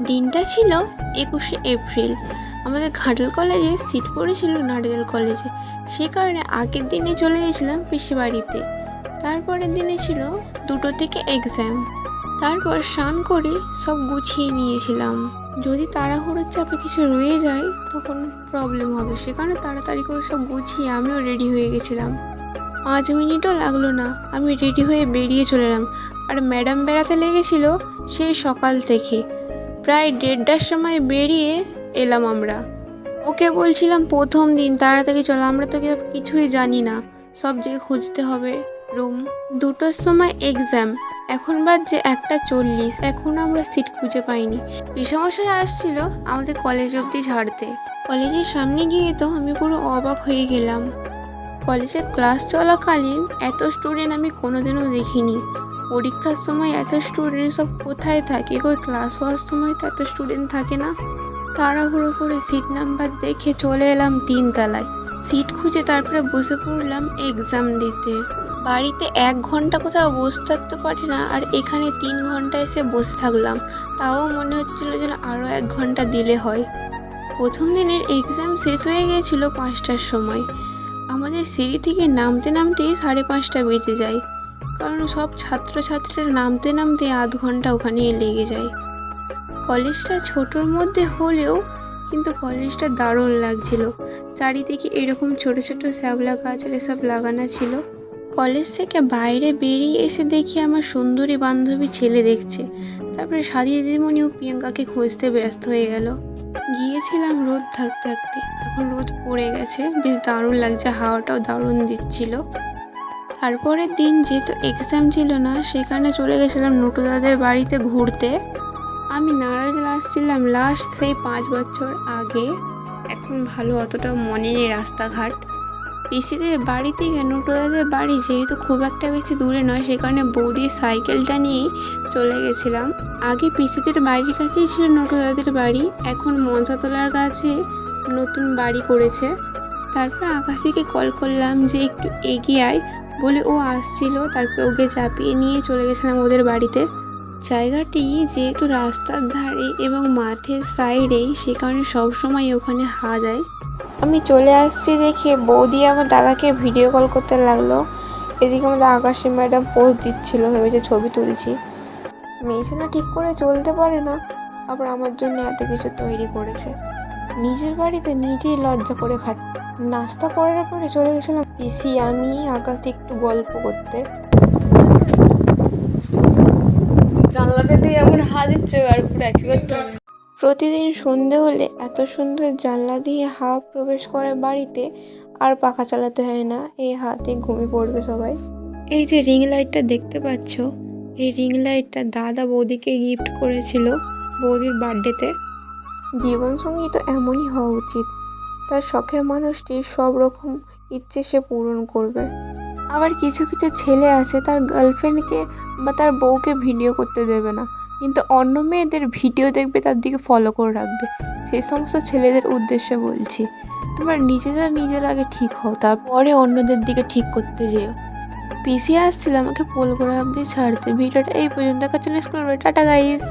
দিনটা ছিল একুশে এপ্রিল। আমাদের ঘাটল কলেজে সিট পড়েছিল নারকেল কলেজে। সে কারণে আগের দিনে চলে গেছিলাম পিসি বাড়িতে তারপরের দিনে ছিল দুটো থেকে এক্সাম তারপর স্নান করে সব গুছিয়ে নিয়েছিলাম। যদি তাড়াহুড়োর চাপে কিছু রয়ে যায়, তখন প্রবলেম হবে। সে কারণে তাড়াতাড়ি করে সব গুছিয়ে আমিও রেডি হয়ে গেছিলাম। পাঁচ মিনিটও লাগল না, আমি রেডি হয়ে বেরিয়ে চলে এলাম। আর ম্যাডাম বেড়াতে লেগেছিল সেই সকাল থেকে। প্রায় দেড়টার সময় বেরিয়ে এলাম আমরা। ওকে বলছিলাম, প্রথম দিন, তাড়াতাড়ি চলো, আমরা তো কিছুই জানি না। সব জায়গায় খুঁজতে হবে, রুম। দুটোর সময় এক্সাম এখন বাজছে একটা চল্লিশ। এখনও আমরা সিট খুঁজে পাইনি। বিষমশাই আসছিল আমাদের কলেজ অবধি ছাড়তে। কলেজের সামনে গিয়ে তো আমি পুরো অবাক হয়ে গেলাম। কলেজে ক্লাস চলাকালীন এত স্টুডেন্ট আমি কোনোদিনও দেখিনি। পরীক্ষার সময় এত স্টুডেন্ট সব কোথায় থাকে? কই ক্লাস হওয়ার সময় তো এত স্টুডেন্ট থাকে না। তাড়াহুড়ো করে সিট নাম্বার দেখে চলে এলাম তিনতলায়। সিট খুঁজে তারপরে বসে পড়লাম এক্সাম দিতে। বাড়িতে এক ঘণ্টা কোথাও বসে থাকতে পারি না আর এখানে তিন ঘণ্টা এসে বসে থাকলাম। তাও মনে হচ্ছিল যেন আরও এক ঘণ্টা দিলে হয়। প্রথম দিনের এক্সাম শেষ হয়ে গিয়েছিল পাঁচটার সময়। আমাদের সিঁড়ি থেকে নামতে নামতেই সাড়ে পাঁচটা বেজে যায়। কারণ সব ছাত্রছাত্রীরা নামতে নামতে আধ ঘণ্টা ওখানে লেগে যায়। কলেজটা ছোটোর মধ্যে হলেও কিন্তু কলেজটা দারুণ লাগছিল। চারিদিকে এরকম ছোট ছোট শ্যাওলা গাছ আর এসব লাগানো ছিল। কলেজ থেকে বাইরে বেরিয়ে এসে দেখি আমার সুন্দরী বান্ধবী ছেলে দেখছে। তারপরে সাদি দিদিমণিও প্রিয়াঙ্কাকে খুঁজতে ব্যস্ত হয়ে গেল। গিয়েছিলাম রোদ থাকতে থাকতে। এখন রোদ পড়ে গেছে। বেশ দারুণ লাগছে, হাওয়াটাও দারুণ দিচ্ছিল। তারপরের দিন যেহেতু এক্সাম ছিল না, সেখানে চলে গেছিলাম নটুদাদের বাড়িতে ঘুরতে। আমি নারাজ আসছিলাম লাস্ট সেই পাঁচ বছর আগে। এখন ভালো অতটা মনে নেই রাস্তাঘাট। পিসিদের বাড়ি থেকে নটুদাদের বাড়ি যেহেতু খুব একটা বেশি দূরে নয়, সেখানে বৌদির সাইকেলটা নিয়েই চলে গেছিলাম। আগে পিসিদের বাড়ির কাছেই ছিল নটুদাদের বাড়ি, এখন মঞ্চাতলার কাছে নতুন বাড়ি করেছে। তারপর আকাশিকে কল করলাম যে একটু এগিয়ে আয় বলে ও আসছিল। তারপর ওকে চাপিয়ে নিয়ে চলে গেছিলাম ওদের বাড়িতে। জায়গাটি যেহেতু রাস্তার ধারে এবং মাঠের সাইডেই, সে কারণে সবসময় ওখানে হা দেয় আমি চলে আসছি দেখে বৌদি আমার দাদাকে ভিডিও কল করতে লাগল। এদিকে আমাদের আকাশী ম্যাডাম পোস্ট দিচ্ছিল, ভেবেছে ছবি তুলছি। মেয়ে না ঠিক করে চলতে পারে না, আবার আমার জন্য এত কিছু তৈরি করেছে। নিজের বাড়িতে নিজেই লজ্জা করে খাচ্ছে। নাস্তা করার পরে চলে গেছিলাম পিসি আমি আকাশে একটু গল্প করতে। জানলাটা দিয়ে এমন হাত দিচ্ছে আর পুরো প্রতিদিন সন্ধে হলে এত সুন্দর জানলা দিয়ে হাওয়া প্রবেশ করে বাড়িতে আর পাখা চালাতে হয় না এই হাতে ঘুমিয়ে পড়বে সবাই। এই যে রিং লাইটটা দেখতে পাচ্ছ এই রিং লাইটটা দাদা বৌদিকে গিফট করেছিল বৌদির বার্থডেতে জীবনসঙ্গী তো এমনই হওয়া উচিত। তার শখের মানুষটি সব রকম ইচ্ছে সে পূরণ করবে। আবার কিছু কিছু ছেলে আছে, তার গার্লফ্রেন্ডকে বা তার বউকে ভিডিও করতে দেবে না। কিন্তু অন্য মেয়েদের ভিডিও দেখবে, তার দিকে ফলো করে রাখবে। সেই সমস্ত ছেলেদের উদ্দেশ্যে বলছি, তোমরা নিজেরা নিজের আগে ঠিক হও, তারপরে অন্যদের দিকে ঠিক করতে যেও। পিসি আসছিল, আমাকে পোল করে আপনি ছাড়তে। ভিডিওটা এই পর্যন্ত কাছে টাটা গাইস